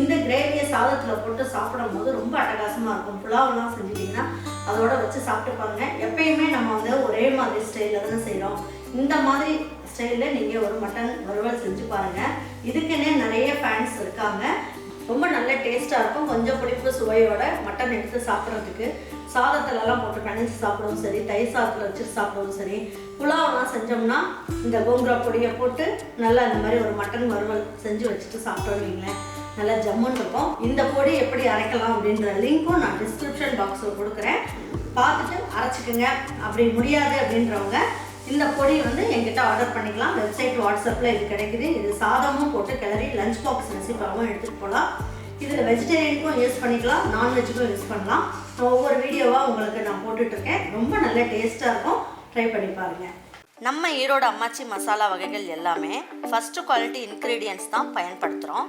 இந்த கிரேவியை சாதத்தில் போட்டு சாப்பிடும் போது ரொம்ப அட்டகாசமாக இருக்கும். புலாவெல்லாம் செஞ்சுட்டிங்கன்னா அதோட வச்சு சாப்பிட்டு பாருங்க எப்பயுமே நம்ம வந்து ஒரே மாதிரி ஸ்டைலில் தானே செய்கிறோம் இந்த மாதிரி ஸ்டைலில் நீங்கள் ஒரு மட்டன் வறுவல் செஞ்சு பாருங்கள் இதுக்குன்னே நிறைய ஃபேன்ஸ் இருக்காங்க. ரொம்ப நல்ல டேஸ்ட்டாக இருக்கும். கொஞ்சம் புளிப்பு சுவையோட மட்டன் எடுத்து சாப்பிட்றதுக்கு. சாதத்துலலாம் போட்டு பிணைஞ்சு சாப்பிடவும் சரி தயிர் சாதத்தில் வச்சு சாப்பிடவும் சரி புலாவெல்லாம் செஞ்சோம்னா இந்த கோங்குரா பொடியை போட்டு நல்லா இந்த மாதிரி ஒரு மட்டன் வறுவல் செஞ்சு வச்சுட்டு சாப்பிட்றோம் நல்லா ஜம்முன்னு இருக்கும். இந்த பொடி எப்படி அரைக்கலாம் அப்படின்ற லிங்க்கும் நான் டிஸ்கிரிப்ஷன் பாக்ஸில் கொடுக்குறேன். பார்த்துட்டு அரைச்சிக்கோங்க. அப்படி முடியாது அப்படின்றவங்க இந்த பொடி வந்து என்கிட்ட ஆர்டர் பண்ணிக்கலாம். வெப்சைட் வாட்ஸ்அப்பில் இது கிடைக்குது. இது சாதமும் போட்டு கிளறி லஞ்ச் பாக்ஸ் ரெசிப்பாகவும் எடுத்துகிட்டு போகலாம் இதில் வெஜிடேரியனுக்கும் யூஸ் பண்ணிக்கலாம். நான்வெஜ்ஜுக்கும் யூஸ் பண்ணலாம். நான் ஒவ்வொரு வீடியோவாக உங்களுக்கு நான் போட்டுட்ருக்கேன். ரொம்ப நல்ல டேஸ்ட்டாக இருக்கும். ட்ரை பண்ணி பாருங்கள் நம்ம ஈரோடு அம்மாச்சி மசாலா வகைகள் எல்லாமே ஃபஸ்ட்டு குவாலிட்டி இன்க்ரீடியன்ட்ஸ் தான் பயன்படுத்துகிறோம்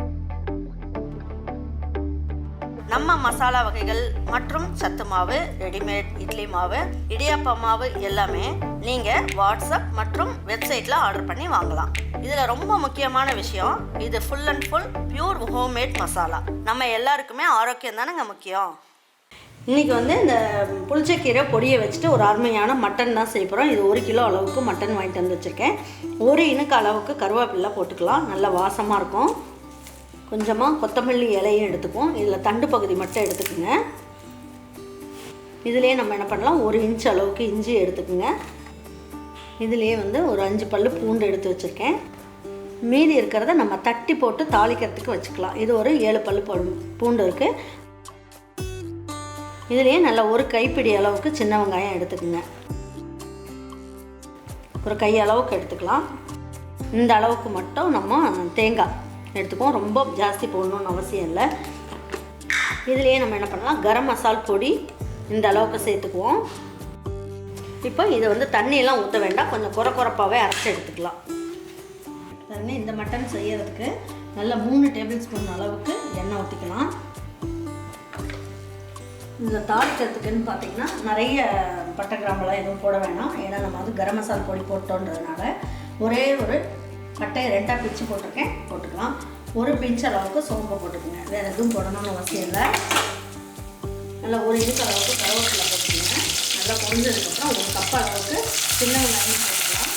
நம்ம மசாலா வகைகள் மற்றும் சத்து மாவு ரெடிமேட் இட்லி மாவு இடியாப்ப மாவு எல்லாமே நீங்கள் வாட்ஸ்அப் மற்றும் வெப்சைட்டில் ஆர்டர் பண்ணி வாங்கலாம். இதில் ரொம்ப முக்கியமான விஷயம் இது full and full pure homemade masala. நம்ம எல்லாருக்குமே ஆரோக்கியம் தானேங்க முக்கியம். இன்றைக்கி வந்து இந்த புளிச்சக்கீரை பொடியை வச்சுட்டு ஒரு அருமையான மட்டன் தான் செய்ய போகிறோம் இது ஒரு கிலோ அளவுக்கு மட்டன் வாங்கிட்டு வந்து வச்சுருக்கேன். ஒரு இனுக்கு அளவுக்கு கருவேப்பிலை போட்டுக்கலாம். நல்ல வாசமாக இருக்கும். கொஞ்சமாக கொத்தமல்லி இலையும் எடுத்துக்குவோம். இதில் தண்டு பகுதி மட்டும் எடுத்துக்கோங்க. இதுலேயே நம்ம என்ன பண்ணலாம்? ஒரு இன்ச் அளவுக்கு இஞ்சி எடுத்துக்கோங்க. இதுலேயே வந்து ஒரு அஞ்சு பல்லு பூண்டு எடுத்து வச்சுருக்கேன். மீதி இருக்கிறத நம்ம தட்டி போட்டு தாளிக்கிறதுக்கு வச்சுக்கலாம். இது ஒரு ஏழு பல் பூண்டு இருக்குது இதுலேயே நல்லா ஒரு கைப்பிடி அளவுக்கு சின்ன வெங்காயம் எடுத்துக்கோங்க. ஒரு கை அளவுக்கு எடுத்துக்கலாம். இந்த அளவுக்கு மட்டும் நம்ம தேங்காய் எடுத்துக்குவோம். ரொம்ப ஜாஸ்தி போடணும்னு அவசியம் இல்லை. இதுலேயே நம்ம என்ன பண்ணலாம்? கரம் மசால் பொடி இந்த அளவுக்கு சேர்த்துக்குவோம். இப்போ இதை வந்து தண்ணியெல்லாம் ஊற்ற வேண்டாம். கொஞ்சம் குறை குறைப்பாகவே அரைச்சி எடுத்துக்கலாம். தண்ணி இந்த மட்டன் செய்யறதுக்கு நல்ல மூணு டேபிள் ஸ்பூன் அளவுக்கு எண்ணெய் ஊற்றிக்கலாம் இந்த தாளிக்கிறதுக்குன்னு பார்த்தீங்கன்னா நிறைய பட்டை கிராம்பெல்லாம் எதுவும் போட வேணாம். ஏன்னா நம்ம வந்து கரம் மசாலா பொடி போட்டோன்றதுனால ஒரே ஒரு பட்டையை ரெண்டாக பிச்சு போட்டிருக்கேன். போட்டுக்கலாம். ஒரு பிஞ்ச் அளவுக்கு சோம்பு போட்டுக்கோங்க. வேறு எதுவும் போடணும்னு அவசியம் இல்லை. நல்லா ஒரு இன்ச் அளவுக்கு கருவேப்பிலை போட்டுக்கோங்க. நல்லா பொரிஞ்சதுக்கப்புறம் ஒரு கப் அளவுக்கு சின்ன வெங்காயம் போட்டுக்கலாம்.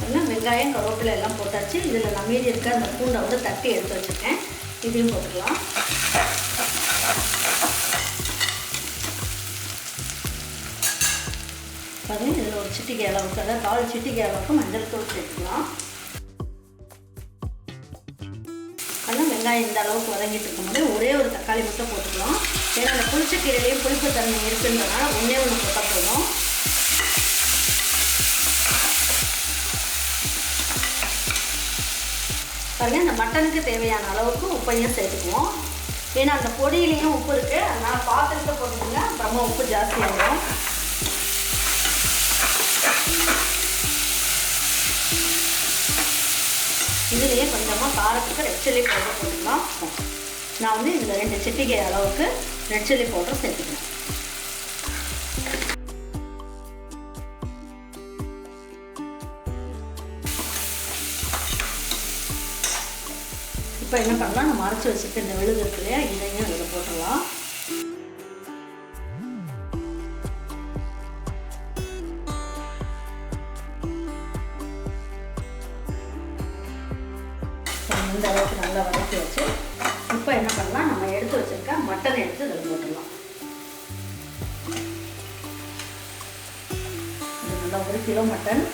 நல்லா வெங்காயம் கருவேப்பிலை எல்லாம் போட்டாச்சு. இதில் நான் மீதி இருக்க அந்த பூண்டை வந்து தட்டி எடுத்து வச்சுருக்கேன். இதையும் போட்டுக்கலாம். பாருங்க அளவுக்கு அதாவது கால் சிட்டிகை அளவுக்கு மஞ்சள் தூள் சேர்த்துக்கலாம். அதெல்லாம் வெங்காயம் இந்த அளவுக்கு வதங்கிட்டு இருக்கும்போது ஒரே ஒரு தக்காளி மட்டும் போட்டுக்கலாம். ஏன்னா அந்த புளிச்சக்கீரையிலையும் புளிப்பு தன்மை இருக்குன்றதுனால ஒன்றே ஒன்று போட்டால் போதும். பாருங்க இந்த மட்டனுக்கு தேவையான அளவுக்கு உப்பையும் சேர்த்துக்குவோம். ஏன்னா அந்த பொடியிலையும் உப்பு இருக்குது அதனால் பாத்திரத்தை போட்டுக்கோங்க அப்புறமா உப்பு ஜாஸ்தியாகும் இதுலேயே கொஞ்சமாக காரத்துக்கு ரெட் சில்லி பவுடர் போட்டுக்கலாம். நான் வந்து இதில் ரெண்டு சிட்டிகை அளவுக்கு ரெட் சில்லி பவுடர் சேர்த்துக்கிறேன். இப்போ என்ன பண்ணலாம்? நம்ம அரைச்சி வச்சுட்டு இந்த விழுது இருக்கு இல்லையா? இதையும் இதில் போட்டுடலாம். இந்த அளவுக்கு நல்லா வதக்கி வச்சு இப்போ என்ன பண்ணலாம்? நம்ம எடுத்து வச்சிருக்க மட்டன் எடுத்து இதில் போட்டுடலாம். இது நல்லா ஒரு கிலோ மட்டன்.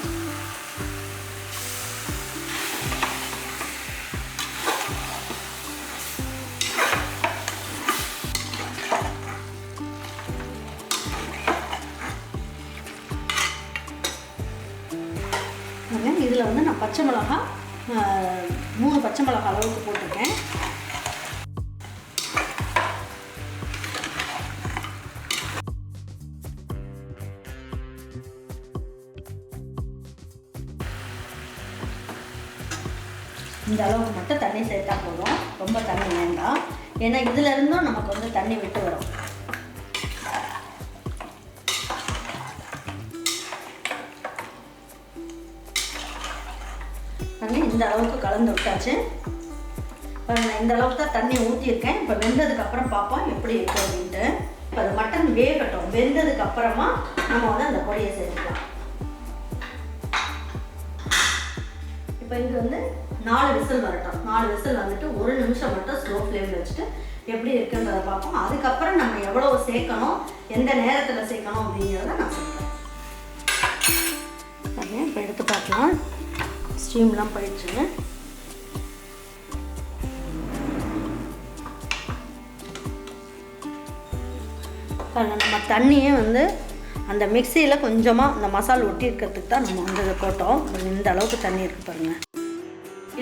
இதில் வந்து நான் பச்சை மிளகாய் மூணு பச்சை மிளகா அளவுக்கு போட்டிருக்கேன். இந்த அளவுக்கு மட்டும் தண்ணி சேர்த்தா போதும். ரொம்ப தண்ணி வேண்டாம். ஏன்னா இதுலேருந்தும் நமக்கு வந்து தண்ணி விட்டு வரும். தண்ணி இந்த அளவுக்கு கலந்து விட்டாச்சு. இப்போ நான் இந்த அளவுக்கு தான் தண்ணி ஊற்றியிருக்கேன் இப்போ வெந்ததுக்கு அப்புறம் பார்ப்போம் எப்படி இருக்கு அப்படின்ட்டு. இப்போ அது மட்டன் வேகட்டும். வெந்ததுக்கு அப்புறமா நம்ம வந்து அந்த பொடியை சேர்த்துக்கலாம். இப்போ இது வந்து நாலு விசில் வரட்டும். நாலு விசில் வந்துட்டு ஒரு நிமிஷம் மட்டும் ஸ்லோ ஃப்ளேமில் வச்சுட்டு எப்படி இருக்குன்றதை பார்ப்போம். அதுக்கப்புறம் நம்ம எவ்வளோ சேர்க்கணும் எந்த நேரத்தில் சேர்க்கணும் அப்படிங்கிறத நான் சொல்கிறேன் இப்போ எடுத்து பார்க்கலாம். ஸ்டீம்லாம் போயிடுச்சுங்க நம்ம தண்ணியே வந்து அந்த மிக்சியில் கொஞ்சமாக அந்த மசால் ஒட்டி இருக்கிறதுக்கு தான் நம்ம வந்து இதை போட்டோம். இந்த அளவுக்கு தண்ணி இருக்குது பாருங்கள்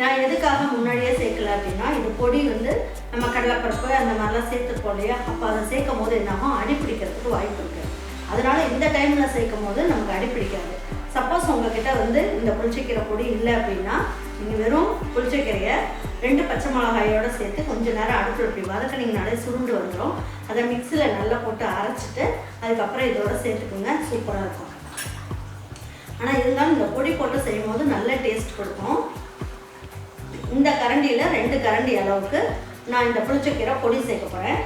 நான் எதுக்காக முன்னாடியே சேர்க்கல அப்படின்னா இது பொடி வந்து நம்ம கடலைப்பருப்பு அந்த மாதிரிலாம் சேர்த்துருப்போம் இல்லையா? அப்போ அதை சேர்க்கும் போது என்னமோ அடிப்பிடிக்கிறதுக்கு வாய்ப்பு இருக்குது அதனால் இந்த டைமில் சேர்க்கும் போது நமக்கு அடிப்பிடிக்காது சப்போஸ் உங்ககிட்ட வந்து இந்த புளிச்சக்கீரை பொடி இல்லை அப்படின்னா நீங்கள் வெறும் புளிச்சக்கீரையை ரெண்டு பச்சை மிளகாயோட சேர்த்து கொஞ்ச நேரம் அடுப்பில் இப்படி வதக்கினீங்கனாலே சுருண்டு வந்துடும் அதை மிக்சியில் நல்லா போட்டு அரைச்சிட்டு அதுக்கப்புறம் இதோட சேர்த்துக்கோங்க. சூப்பராக இருக்கும். ஆனால் இருந்தாலும் இந்த பொடி போட்டு செய்யும் போது நல்ல டேஸ்ட் கொடுக்கும். இந்த கரண்டியில் ரெண்டு கரண்டி அளவுக்கு நான் இந்த புளிச்சக்கீரை பொடி சேர்க்க போகிறேன்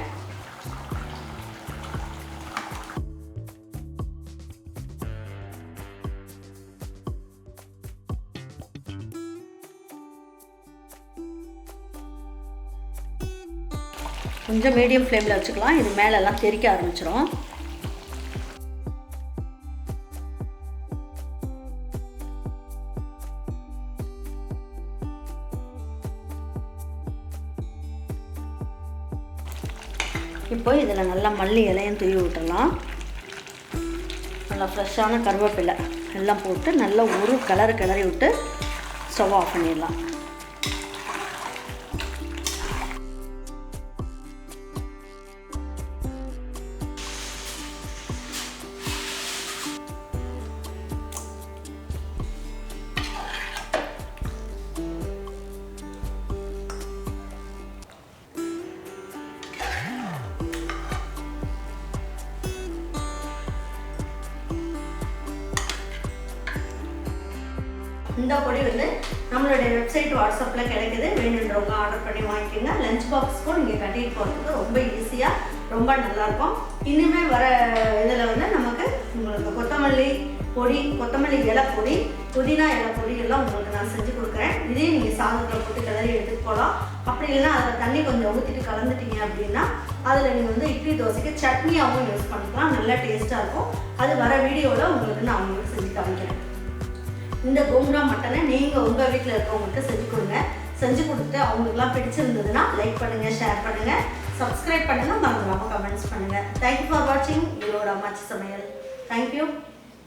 கொஞ்சம் மீடியம் ஃப்ளேமில் வச்சுக்கலாம். இது மேலெல்லாம் தெரிக்க ஆரம்பிச்சிடும் இப்போ இதில் நல்லா மல்லி இலையும் தூவி விட்டுடலாம் நல்லா ஃப்ரெஷ்ஷான கருவேப்பிலை எல்லாம் போட்டு நல்லா ஒரு கலர் கிளறி விட்டு ஸ்டவ் ஆஃப் பண்ணிடலாம். இந்த பொடி வந்து நம்மளுடைய வெப்சைட் வாட்ஸ்அப்பில் கிடைக்குது. வேணுன்றவங்க ஆர்டர் பண்ணி வாங்கிக்கோங்க. லஞ்ச் பாக்ஸ்க்கும் நீங்கள் கட்டிட்டு போகிறதுக்கு ரொம்ப ஈஸியாக ரொம்ப நல்லாயிருக்கும். இனிமே வர இதில் வந்து நமக்கு உங்களுக்கு கொத்தமல்லி பொடி கொத்தமல்லி இலை பொடி புதினா இலை பொடி எல்லாம் உங்களுக்கு நான் செஞ்சு கொடுக்குறேன். இதே நீங்கள் சாதத்தில் போட்டு கிளறி எடுத்துட்டு போகலாம். அப்படி இல்லைன்னா அதில் தண்ணி கொஞ்சம் ஊற்றிட்டு கலந்துட்டீங்க அப்படின்னா அதில் நீங்கள் வந்து இட்லி தோசைக்கு சட்னியாகவும் யூஸ் பண்ணிக்கலாம். நல்லா டேஸ்ட்டாக இருக்கும். அது வர வீடியோவில் உங்களுக்கு நான் உங்களுக்கு செஞ்சு காமிக்கிறேன். இந்த கோங்குரா மட்டனை நீங்கள் உங்கள் வீட்டில் இருக்கவங்களுக்கு செஞ்சு கொடுங்க. செஞ்சு கொடுத்துட்டு அவங்களுக்குலாம் பிடிச்சிருந்ததுன்னா லைக் பண்ணுங்கள் ஷேர் பண்ணுங்கள் சப்ஸ்கிரைப் பண்ணுங்கள் மறந்துடாமல் கமெண்ட்ஸ் பண்ணுங்கள் தேங்க்யூ ஃபார் வாட்சிங் இதோட அம்மாச்சி சமையல். தேங்க்யூ